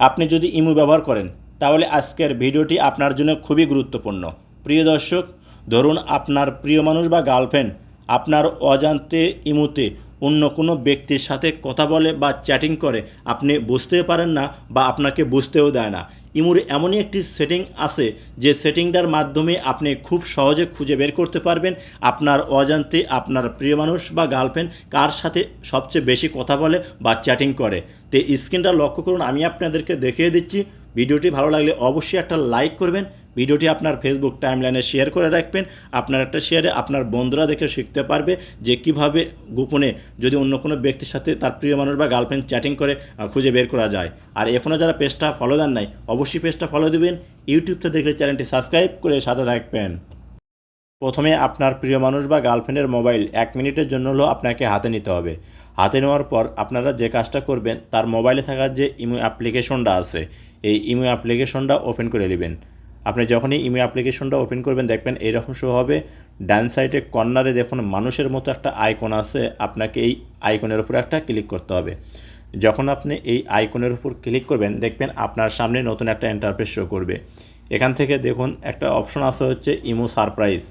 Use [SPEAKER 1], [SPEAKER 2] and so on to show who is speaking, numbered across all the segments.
[SPEAKER 1] আপনি যদি ইমু ব্যবহার করেন, তাহলে আজকের ভিডিওটি আপনার জন্য খুবই গুরুত্বপূর্ণ। প্রিয় দর্শক, ধরুন আপনার প্রিয় মানুষ বা গার্লফ্রেন্ড আপনার অজান্তে ইমুতে অন্য কোনো ব্যক্তির সাথে কথা বলে বা চ্যাটিং করে, আপনি বুঝতে পারেন না বা আপনাকে বুঝতেও দেয় না। ইমুর এমনই একটি সেটিং আছে যে সেটিংটার মাধ্যমে আপনি খুব সহজে খুঁজে বের করতে পারবেন আপনার অজান্তে আপনার প্রিয় মানুষ বা গার্লফ্রেন্ড কার সাথে সবচেয়ে বেশি কথা বলে বা চ্যাটিং করে। তো স্ক্রিনটা লক্ষ্য করুন, আমি আপনাদেরকে দেখিয়ে দিচ্ছি। ভিডিওটি ভালো লাগলে অবশ্যই একটা লাইক করবেন। ভিডিওটি আপনার ফেসবুক টাইমলাইনে শেয়ার করে রাখবেন। আপনার একটা শেয়ারে আপনার বন্ধুরা দেখে শিখতে পারবে যে কীভাবে গোপনে যদি অন্য কোনো ব্যক্তির সাথে তার প্রিয় মানুষ বা গার্লফ্রেন্ড চ্যাটিং করে খুঁজে বের করা যায়। আর এখনও যারা পেজটা ফলো দেন নাই, অবশ্যই পেজটা ফলো দেবেন। ইউটিউবতে দেখলে চ্যানেলটি সাবস্ক্রাইব করে সাথে থাকবেন। প্রথমে আপনার প্রিয় মানুষ বা গার্লফ্রেন্ডের মোবাইল এক মিনিটের জন্য হলেও আপনাকে হাতে নিতে হবে। হাতে নেওয়ার পর আপনারা যে কাজটা করবেন, তার মোবাইলে থাকা যে ইমো অ্যাপ্লিকেশনটা আছে, এই ইমো অ্যাপ্লিকেশনটা ওপেন করে নেবেন আপনি যখনই ইমো অ্যাপ্লিকেশনটা ওপেন করবেন, দেখবেন এরকম শো হবে। ডান সাইডে কর্নারে দেখুন, মানুষের মতো একটা আইকন আছে। আপনাকে এই আইকনের উপর একটা ক্লিক করতে হবে। যখন আপনি এই আইকনের উপর ক্লিক করবেন, দেখবেন আপনার সামনে নতুন একটা ইন্টারফেস শো করবে। এখান থেকে দেখুন, একটা অপশন আছে হচ্ছে ইমো সারপ্রাইজ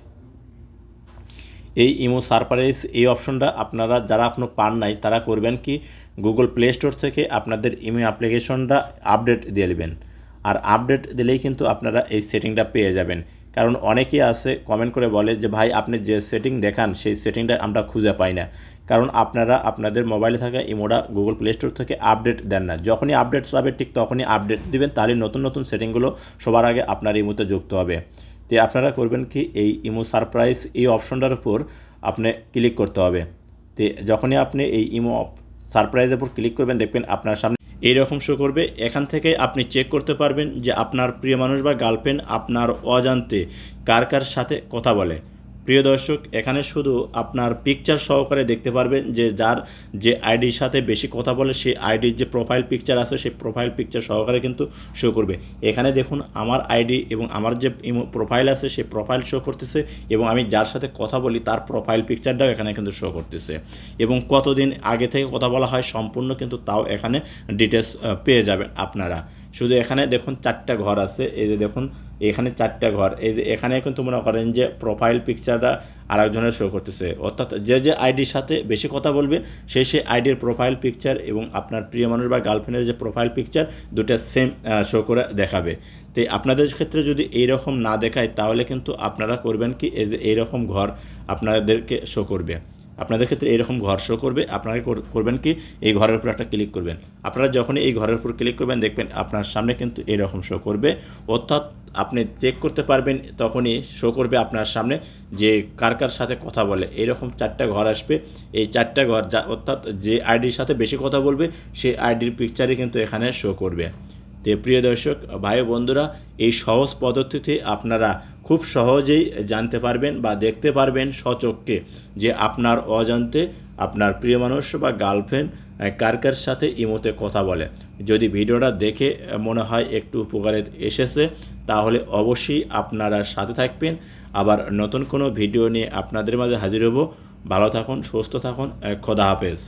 [SPEAKER 1] এই ইমো সারপ্রাইজ এই অপশনটা আপনারা, যারা এখনও পান নাই, তারা করবেন কি? গুগল প্লে স্টোর থেকে আপনাদের ইমো অ্যাপ্লিকেশনটা আপডেট দিয়ে দেবেন। আর আপডেট দিলেই কিন্তু আপনারা এই সেটিংটা পেয়ে যাবেন। কারণ অনেকেই আছে কমেন্ট করে বলে যে, ভাই, আপনি যে সেটিং দেখান, সেই সেটিংটা আমরা খুঁজে পাই না। কারণ আপনারা, আপনাদের মোবাইলে থাকা ইমোটা গুগল প্লে স্টোর থেকে আপডেট দেন না। যখনই আপডেট পাবে ঠিক তখনই আপডেট দিবেন, তাহলে নতুন নতুন সেটিংগুলো সবার আগে আপনার ইমোতে যুক্ত হবে। তো আপনারা করবেন কি, এই ইমো সারপ্রাইজ এই অপশনটার উপর আপনি ক্লিক করতে হবে। তো যখনই আপনি এই ইমো সারপ্রাইজের উপর ক্লিক করবেন, দেখবেন আপনার সামনে এইরকম শো করবে। এখান থেকে আপনি চেক করতে পারবেন যে আপনার প্রিয় মানুষ বা গার্লফ্রেন্ড আপনার অজান্তে কার কার সাথে কথা বলে। প্রিয় দর্শক, এখানে শুধু আপনার পিকচার সহকারে দেখতে পারবেন যে যার যে আইডির সাথে বেশি কথা বলে সেই আইডির যে প্রোফাইল পিকচার আছে, সেই প্রোফাইল পিকচার সহকারে কিন্তু শো করবে। এখানে দেখুন, আমার আইডি এবং আমার যে প্রোফাইল আছে সেই প্রোফাইল শো করতেছে এবং আমি যার সাথে কথা বলি, তার প্রোফাইল পিকচারটাও এখানে কিন্তু শো করতেছে। এবং কতদিন আগে থেকে কথা বলা হয়, সম্পূর্ণ কিন্তু তাও এখানে ডিটেলস পেয়ে যাবেন আপনারা। শুধু এখানে দেখুন চারটা ঘর আছে, এই যে দেখুন এখানে চারটা ঘর, এই যে এখানে কিন্তু মনে করেন যে প্রোফাইল পিকচারটা আরেকজনের শো করতেছে। অর্থাৎ যে যে আইডির সাথে বেশি কথা বলবে সেই সেই আইডির প্রোফাইল পিকচার এবং আপনার প্রিয় মানুষ বা গার্লফ্রেন্ডের যে প্রোফাইল পিকচার দুটা সেম শো করে দেখাবে। তো আপনাদের ক্ষেত্রে যদি এইরকম না দেখায়, তাহলে কিন্তু আপনারা করবেন কি, এই যে এইরকম ঘর আপনাদেরকে শো করবে। আপনাদের ক্ষেত্রে এরকম ঘর শো করবে, আপনারা কর- করবেন কি? এই ঘরের উপর একটা ক্লিক করবেন। আপনারা যখনই এই ঘরের উপর ক্লিক করবেন, দেখবেন আপনার সামনে কিন্তু এরকম শো করবে। অর্থাৎ আপনি চেক করতে পারবেন, তখনই শো করবে আপনার সামনে যে কার কার সাথে কথা বলে। এরকম চারটা ঘর আসবে। এই চারটা ঘর যা, অর্থাৎ যে আইডির সাথে বেশি কথা বলবে, সেই আইডির পিকচারই কিন্তু এখানে শো করবে। তো প্রিয় দর্শক, ভাই বন্ধুরা, এই সহজ পদ্ধতিতে আপনারা খুব সহজেই জানতে পারবেন বা দেখতে পারবেন সচক্ষে যে আপনার অজান্তে আপনার প্রিয় মানুষ বা গার্লফ্রেন্ড কার কার সাথে ইমোতে কথা বলে। যদি ভিডিওটা দেখে মনে হয় একটু উপকারে এসেছে, তাহলে অবশ্যই আপনারা সাথে থাকবেন। আবার নতুন কোনো ভিডিও নিয়ে আপনাদের মাঝে হাজির হব। ভালো থাকুন, সুস্থ থাকুন খোদা হাফেজ।